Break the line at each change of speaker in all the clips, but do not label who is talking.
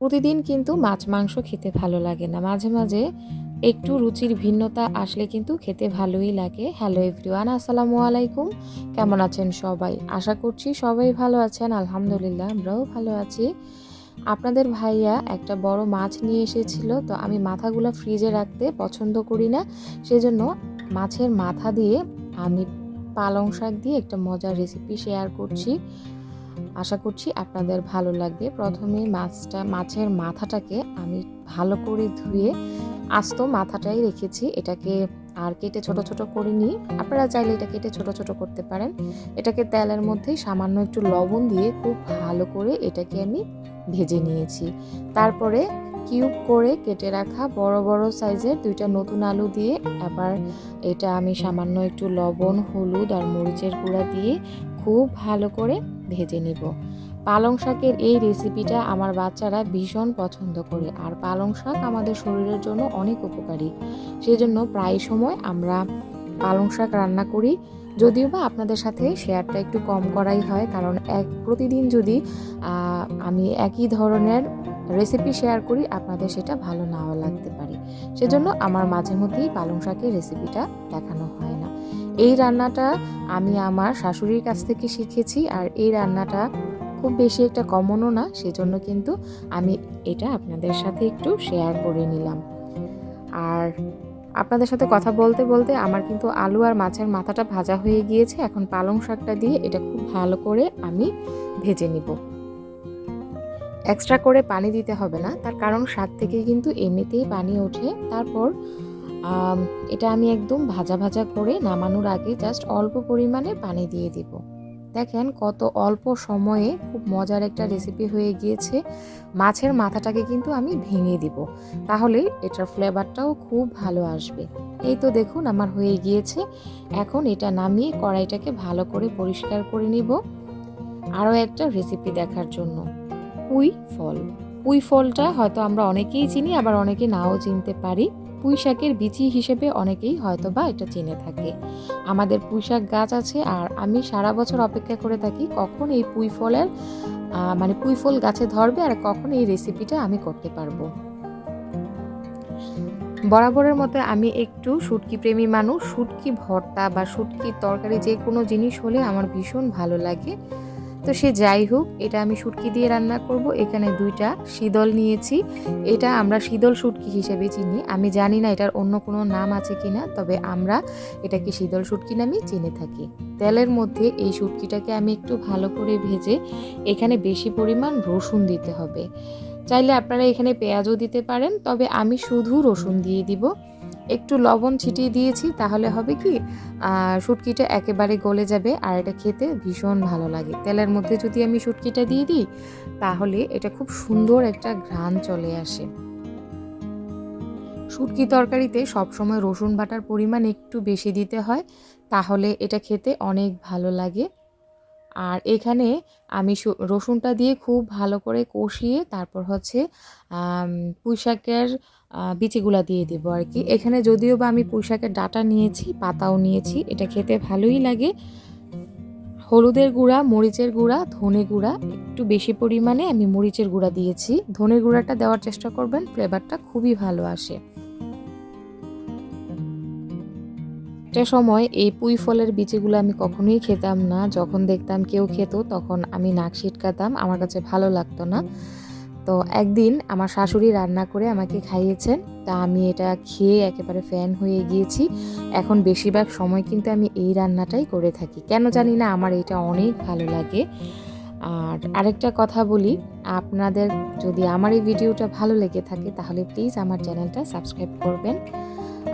প্রতিদিন কিন্তু মাছ, মাংস খেতে ভালো লাগে না। মাঝে মাঝে একটু রুচির ভিন্নতা আসলে কিন্তু খেতে ভালোই লাগে। হ্যালো এভরিওয়ান আসসালামু আলাইকুম। কেমন আছেন সবাই? আশা করছি সবাই ভালো আছেন। আলহামদুলিল্লাহ, আমরাও ভালো আছি। আপনাদের ভাইয়া একটা বড় মাছ নিয়ে এসেছিল, তো আমি মাথাগুলো ফ্রিজে রাখতে পছন্দ করি না। সেজন্য মাছের মাথা দিয়ে আমি পালং শাক দিয়ে একটা মজার রেসিপি শেয়ার করছি। আশা করছি আপনাদের ভালো লাগবে। প্রথমে মাছটা, মাছের মাথাটাকে আমি ভালো করে ধুয়ে আস্ত মাথাটাই রেখেছি। এটাকে আর কেটে ছোট ছোট করে নিই। আপনারা চাইলে এটা কেটে ছোট ছোট করতে পারেন। এটাকে তেলের মধ্যে সামান্য একটু লবণ দিয়ে খুব ভালো করে এটাকে আমি ভেজে নিয়েছি। তারপরে কিউব করে কেটে রাখা বড় বড় সাইজের দুইটা নতুন আলু দিয়ে আবার এটা আমি সামান্য একটু লবণ, হলুদ আর মরিচের গুঁড়া দিয়ে খুব ভালো করে ভেজে নেব। পালং শাকের এই রেসিপিটা আমার বাচ্চারা ভীষণ পছন্দ করে। আর পালং শাক আমাদের শরীরের জন্য অনেক উপকারী। সেজন্য প্রায় সময় আমরা পালং শাক রান্না করি। যদিও বা আপনাদের সাথে শেয়ারটা একটু কম করাই হয়, কারণ এক, প্রতিদিন যদি আমি একই ধরনের রেসিপি শেয়ার করি, আপনাদের সেটা ভালো নাও লাগতে পারে। সেজন্য আমার মাঝে মধ্যেই পালং শাকের রেসিপিটা দেখানো হয়। এই রান্নাটা আমি আমার শাশুড়ির কাছ থেকে শিখেছি আর এই রান্নাটা খুব বেশি একটা কমনও না, সেজন্য কিন্তু আমি এটা আপনাদের সাথে একটু শেয়ার করে নিলাম। আর আপনাদের সাথে কথা বলতে বলতে আমার কিন্তু আলু আর মাছের মাথাটা ভাজা হয়ে গিয়েছে, এখন পালং শাকটা দিয়ে এটা খুব ভালো করে আমি ভেজে নিব। এক্সট্রা করে পানি দিতে হবে না, তার কারণ শাক থেকে কিন্তু এমনিতেই পানি ওঠে, তারপর এটা আমি একদম ভাজা ভাজা করে নামানোর আগে জাস্ট অল্প পরিমাণে পানি দিয়ে দিব। দেখেন কত অল্প সময়ে খুব মজার একটা রেসিপি হয়ে গিয়েছে। মাছের মাথাটাকে কিন্তু আমি ভেঙে দিব, তাহলে এটার ফ্লেভারটাও খুব ভালো আসবে। এই তো দেখুন আমার হয়ে গিয়েছে। এখন এটা নামিয়ে কড়াইটাকে ভালো করে পরিষ্কার করে নিব। আরও একটা রেসিপি দেখার জন্য। পুঁই ফল। পুঁই ফলটা হয়তো আমরা অনেকেই চিনি, আবার অনেকে নাও চিনতে পারি। পুঁই শাকের বিচি হিসেবে অনেকেই হয়তো বা এটা চিনে থাকে। আমাদের পুঁই শাক গাছ আছে আর আমি সারা বছর অপেক্ষা করে থাকি কখন এই পুঁই ফলের মানে পুঁই ফল গাছে ধরবে আর কখন এই রেসিপিটা আমি করতে পারব। বরাবরের মতো আমি একটু শুটকি প্রেমী মানুষ, শুটকি ভর্তা বা শুটকির তরকারি যে কোনো জিনিস হলে আমার ভীষণ ভালো লাগে। তো সে যাই হোক, এটা আমি শুটকি দিয়ে রান্না করব। এখানে দুইটা শীতল নিয়েছি। এটা আমরা শীতল শুটকি হিসেবে চিনি। আমি জানি না এটার অন্য কোনো নাম আছে কি না তবে আমরা এটাকে শীতল শুটকি নামেই চিনে থাকি। তেলের মধ্যে এই শুটকিটাকে আমি একটু ভালো করে ভেজে এখানে বেশি পরিমাণ রসুন দিতে হবে। চাইলে আপনারা এখানে পেঁয়াজও দিতে পারেন, তবে আমি শুধু রসুন দিয়ে দিব। একটু লবণ ছিটিয়ে দিয়েছি তাহলে হবে কি শুটকিটা একেবারে গলে যাবে আর এটা খেতে ভীষণ ভালো লাগে। তেলের মধ্যে যদি আমি শুটকিটা দিয়ে দিই তাহলে এটা খুব সুন্দর একটা ঘ্রাণ চলে আসে। শুটকি তরকারিতে সবসময় রসুন বাটার পরিমাণ একটু বেশি দিতে হয় তাহলে এটা খেতে অনেক ভালো লাগে। আর এখানে আমি রসুনটা দিয়ে খুব ভালো করে কষিয়ে তারপর হচ্ছে আম, পুঁই শাকের আহ, বিচিগুলা দিয়ে দেবো আর কি এখানে যদিও বা আমি পুঁই শাকের ডাটা নিয়েছি পাতাও নিয়েছি এটা খেতে ভালোই লাগে। হলুদের গুঁড়া মরিচের গুঁড়া ধনে গুঁড়া একটু বেশি পরিমাণে আমি মরিচের গুঁড়া দিয়েছি। ধনে গুঁড়াটা দেওয়ার চেষ্টা করবেন ফ্লেভারটা খুবই ভালো আসে। একটা সময় এই পুঁই ফলের বিচিগুলো আমি কখনোই খেতাম না। যখন দেখতাম কেউ খেত, তখন আমি নাক ছিটকাতাম। আমার কাছে ভালো লাগতো না। তো একদিন আমার শাশুড়ি রান্না করে আমাকে খাইয়েছেন। তা আমি এটা খেয়ে একেবারে ফ্যান হয়ে গিয়েছি। এখন বেশিরভাগ সময় কিন্তু আমি এই রান্নাটাই করে থাকি। কেন জানি না আমার এটা অনেক ভালো লাগে। আর আরেকটা কথা বলি, আপনাদের যদি আমার এই ভিডিওটা ভালো লেগে থাকে, তাহলে প্লিজ আমার চ্যানেলটা সাবস্ক্রাইব করবেন।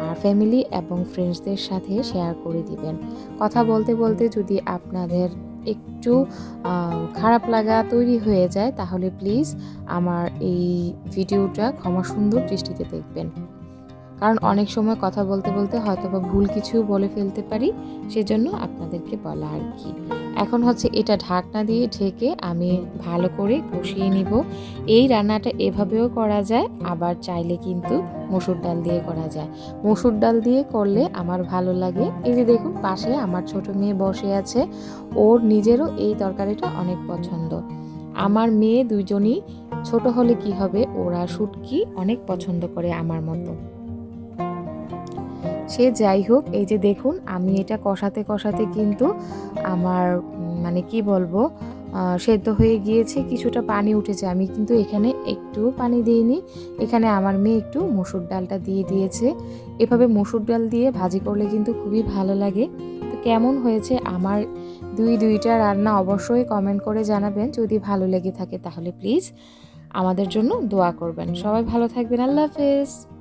আর ফ্যামিলি এবং ফ্রেন্ডসদের সাথে শেয়ার করে দিবেন। কথা বলতে বলতে যদি আপনাদের একটু খারাপ লাগা তৈরি হয়ে যায়, তাহলে প্লিজ আমার এই ভিডিওটা ক্ষমা সুন্দর দৃষ্টিতে দেখবেন। কারণ অনেক সময় কথা বলতে বলতে হয়তো বা ভুল কিছু বলে ফেলতে পারি, সেজন্য আপনাদেরকে বলা আর কি। এখন হচ্ছে এটা ঢাকনা দিয়ে ঢেকে আমি ভালো করে কষিয়ে নিব। এই রান্নাটা এভাবেও করা যায়, আবার চাইলে কিন্তু মসুর ডাল দিয়ে করা যায়। মসুর ডাল দিয়ে করলে আমার ভালো লাগে। এই যে দেখুন, পাশে আমার ছোট মেয়ে বসে আছে। ওর নিজেরও এই তরকারিটা অনেক পছন্দ। আমার মেয়ে দুইজনই ছোট হলে কি হবে, ওরা শুটকি অনেক পছন্দ করে আমার মতো। সে যাই হোক, এই যে দেখুন, আমি এটা কষাতে কষাতে কিন্তু আমার মানে কি বলব সেদ্ধ হয়ে গিয়েছে, কিছুটা পানি উঠেছে। আমি কিন্তু এখানে একটু পানি দিইনি। এখানে আমার মেয়ে একটু মসুর ডালটা দিয়ে দিয়েছে। এভাবে মসুর ডাল দিয়ে ভাজি করলে কিন্তু খুবই ভালো লাগে। তো কেমন হয়েছে আমার দুই দুইটা রান্না অবশ্যই কমেন্ট করে জানাবেন। যদি ভালো লেগে থাকে তাহলে প্লিজ আমাদের জন্য দোয়া করবেন। সবাই ভালো থাকবেন। আল্লাহ হাফেজ।